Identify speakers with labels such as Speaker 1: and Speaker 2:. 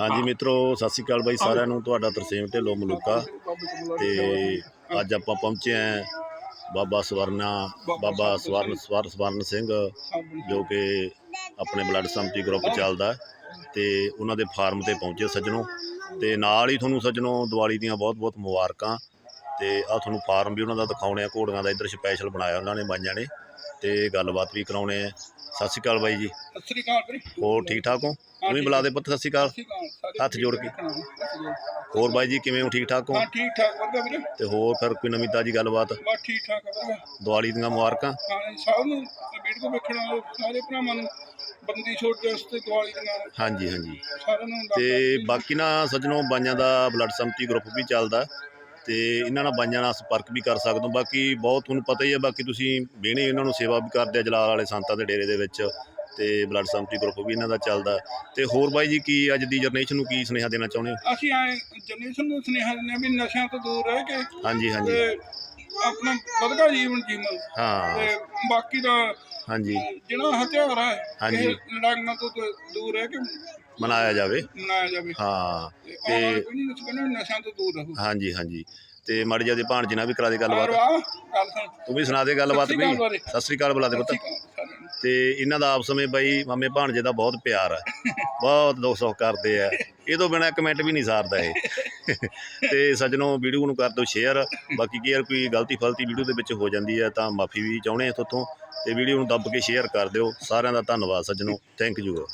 Speaker 1: ਹਾਂਜੀ ਮਿੱਤਰੋ ਸਤਿ ਸ਼੍ਰੀ ਅਕਾਲ ਬਾਈ ਸਾਰਿਆਂ ਨੂੰ ਤੁਹਾਡਾ ਤਰਸੇਮ ਢਿੱਲੋਂ ਮਲੂਕਾ। ਤੇ ਅੱਜ ਆਪਾਂ ਪਹੁੰਚੇ ਆਂ ਬਾਬਾ ਸਵਰਨਾ ਬਾਬਾ ਸਵਰਨ ਸਵਰ ਸਵਰਨ ਸਿੰਘ ਜੋ ਕਿ ਆਪਣੇ ਬਲੱਡ ਸੰਮਤੀ ਗਰੁੱਪ ਚੱਲਦਾ ਤੇ ਉਹਨਾਂ ਦੇ ਫਾਰਮ ਤੇ ਪਹੁੰਚੇ ਸੱਜਣੋ। ਤੇ ਨਾਲ ਹੀ ਤੁਹਾਨੂੰ ਸੱਜਣੋ ਦੀਵਾਲੀ ਦੀਆਂ ਬਹੁਤ-ਬਹੁਤ ਮੁਬਾਰਕਾਂ। ਤੇ ਆ ਤੁਹਾਨੂੰ ਫਾਰਮ ਵੀ ਉਹਨਾਂ ਦਾ ਦਿਖਾਉਣੇ ਆ ਘੋੜੀਆਂ ਦਾ ਇੱਧਰ ਸਪੈਸ਼ਲ ਬਣਾਇਆ ਉਹਨਾਂ ਨੇ ਬਾਈਆਂ ਨੇ ਤੇ ਗੱਲਬਾਤ ਵੀ ਕਰਾਉਣੇ ਆ। ਸਤਿ ਸ਼੍ਰੀ ਅਕਾਲ ਬਾਈ ਜੀ।
Speaker 2: ਸਤਿ ਸ੍ਰੀ ਅਕਾਲ ਵੀਰੇ।
Speaker 1: ਹੋਰ ਠੀਕ ਠਾਕ ਹੋ? ਤੂੰ ਵੀ ਬੁਲਾ ਦੇ ਪੁੱਤ ਸਤਿ ਸ਼੍ਰੀ ਅਕਾਲ। ਹੱਥ ਜੋੜ ਕੇ।
Speaker 2: ਹਾਂ?
Speaker 1: ਹੋਰ ਬਾਈ ਜੀ ਕਿਵੇਂ ਹੋ? ਠੀਕ ਠਾਕ ਹੋ?
Speaker 2: ਠੀਕ ਠਾਕ ਵਧੀਆ ਵੀਰੇ।
Speaker 1: ਤੇ ਹੋਰ ਫਿਰ ਕੋਈ ਨਵੀਂ ਤਾਜੀ ਗੱਲਬਾਤ?
Speaker 2: ਬਸ ਠੀਕ ਠਾਕ ਵਧੀਆ।
Speaker 1: ਦੀਵਾਲੀ ਦੀਆਂ ਮੁਬਾਰਕਾਂ।
Speaker 2: ਹਾਂ ਸਭ ਨੂੰ ਵੀਡੀਓ ਵੇਖਣ ਵਾਲੇ ਸਾਰੇ ਭਰਾਵਾਂ ਨੂੰ ਬੰਦੀ ਛੋੜ ਦਿਵਸ ਤੇ ਦੀਵਾਲੀ ਦੀਆਂ।
Speaker 1: ਹਾਂਜੀ ਹਾਂਜੀ।
Speaker 2: ਸਾਰਿਆਂ ਨੂੰ
Speaker 1: ਤੇ ਬਾਕੀ ਨਾ ਸੱਜਣੋ ਬਾਈਆਂ ਦਾ ਬਲੱਡ ਸੰਮਤੀ ਗਰੁੱਪ ਵੀ ਚੱਲਦਾ। ਤੇ ਇਹਨਾਂ ਨਾਲ ਬਾਈਆਂ ਨਾਲ ਸੰਪਰਕ ਵੀ ਕਰ ਸਕਦੇ ਹੋ। ਬਾਕੀ ਬਹੁਤ ਤੁਹਾਨੂੰ ਪਤਾ ਹੀ ਹੈ ਬਾਕੀ ਤੁਸੀਂ ਬੇਣੇ ਇਹਨਾਂ ਨੂੰ ਸੇਵਾ ਵੀ ਕਰਦੇ ਆ ਜਲਾਲ ਵਾਲੇ ਸੰਤਾਂ ਦੇ ਡੇਰੇ ਦੇ ਵਿੱਚ ਤੇ ਬਲੱਡ ਸੰਮਤੀ ਗਰੁੱਪ ਵੀ ਇਹਨਾਂ ਦਾ ਚੱਲਦਾ ਤੇ ਹੋਰ ਬਾਈ ਜੀ ਕੀ ਅੱਜ ਦੀ ਜਨਰੇਸ਼ਨ ਨੂੰ ਕੀ ਸੁਨੇਹਾ ਦੇਣਾ ਚਾਹੁੰਦੇ ਹੋ?
Speaker 2: ਅਸੀਂ ਆਏ ਜਨਰੇਸ਼ਨ ਨੂੰ ਸੁਨੇਹਾ ਦਿੰਦੇ ਵੀ ਨਸ਼ਿਆਂ ਤੋਂ ਦੂਰ ਰਹਿ ਕੇ
Speaker 1: ਹਾਂਜੀ ਹਾਂਜੀ।
Speaker 2: ਤੇ ਆਪਣਾ ਵਧਗਾ ਜੀਵਨ ਜੀਵਨ।
Speaker 1: ਹਾਂ।
Speaker 2: ਤੇ ਬਾਕੀ ਦਾ
Speaker 1: ਹਾਂਜੀ।
Speaker 2: ਜਿਹੜਾ ਹਥਿਆਰ ਹੈ
Speaker 1: ਹਾਂਜੀ।
Speaker 2: ਇਹ ਲੜਾਈਆਂ ਤੋਂ ਦੂ- ਦੂਰ ਰਹਿ ਕੇ
Speaker 1: ਮਨਾਇਆ ਜਾਵੇ?
Speaker 2: ਮਨਾਇਆ ਜਾਵੇ।
Speaker 1: ਹਾਂ
Speaker 2: ਤੇ
Speaker 1: ਤੇ
Speaker 2: ਕਹਿੰਦੇ ਨਸ਼ਿਆਂ ਤੋਂ ਦੂਰ ਰਹੋ।
Speaker 1: ਹਾਂਜੀ ਹਾਂਜੀ। ਤੇ ਮੜ ਜਾ ਦੇ ਭਾਣਜੇ ਨਾਲ ਵੀ ਕਰਾ ਦੇ ਗੱਲਬਾਤ।
Speaker 2: ਵਾਹ ਗੱਲ ਸੁਣ।
Speaker 1: ਤੂੰ ਵੀ ਸੁਣਾ ਦੇ ਗੱਲਬਾਤ
Speaker 2: ਸਤਿ ਸ਼੍ਰੀ
Speaker 1: ਵੀ।
Speaker 2: ਅਕਾਲ ਬਾਰੇ।
Speaker 1: ਸਤਿ ਸ੍ਰੀ ਅਕਾਲ ਬੁਲਾ ਦੇ ਪੁੱਤ।
Speaker 2: ਸਾਰਿਆਂ ਨੂੰ।
Speaker 1: ਤੇ ਇਹਨਾਂ ਦਾ ਆਪਸ ਵਿੱਚ ਬਈ ਮਾਮੇ ਭਾਣਜੇ ਦਾ ਬਹੁਤ ਪਿਆਰ ਹੈ। ਬਹੁਤ ਦੁੱਖ ਸੁੱਖ ਕਰਦੇ ਆ। ਇਹ ਤੋਂ ਬਿਨਾ ਕਮੈਂਟ ਵੀ ਨਹੀਂ ਸਾਰਦਾ ਇਹ। ਤੇ ਸੱਜਣੋ ਵੀਡੀਓ ਨੂੰ ਕਰ ਦਿਓ ਸ਼ੇਅਰ ਬਾਕੀ ਕੀ ਯਾਰ, ਕੋਈ ਗਲਤੀ ਫਲਤੀ ਵੀਡੀਓ ਦੇ ਵਿੱਚ ਹੋ ਜਾਂਦੀ ਹੈ, ਤਾਂ ਮਾਫੀ ਵੀ ਚਾਹੁੰਦੇ ਆ ਤੁਹਾਤੋਂ ਤੇ। ਵੀਡੀਓ ਨੂੰ ਦੱਬ ਕੇ ਸ਼ੇਅਰ ਕਰ ਦਿਓ। ਸਾਰਿਆਂ ਦਾ ਧੰਨਵਾਦ, ਸੱਜਣੋ। Thank you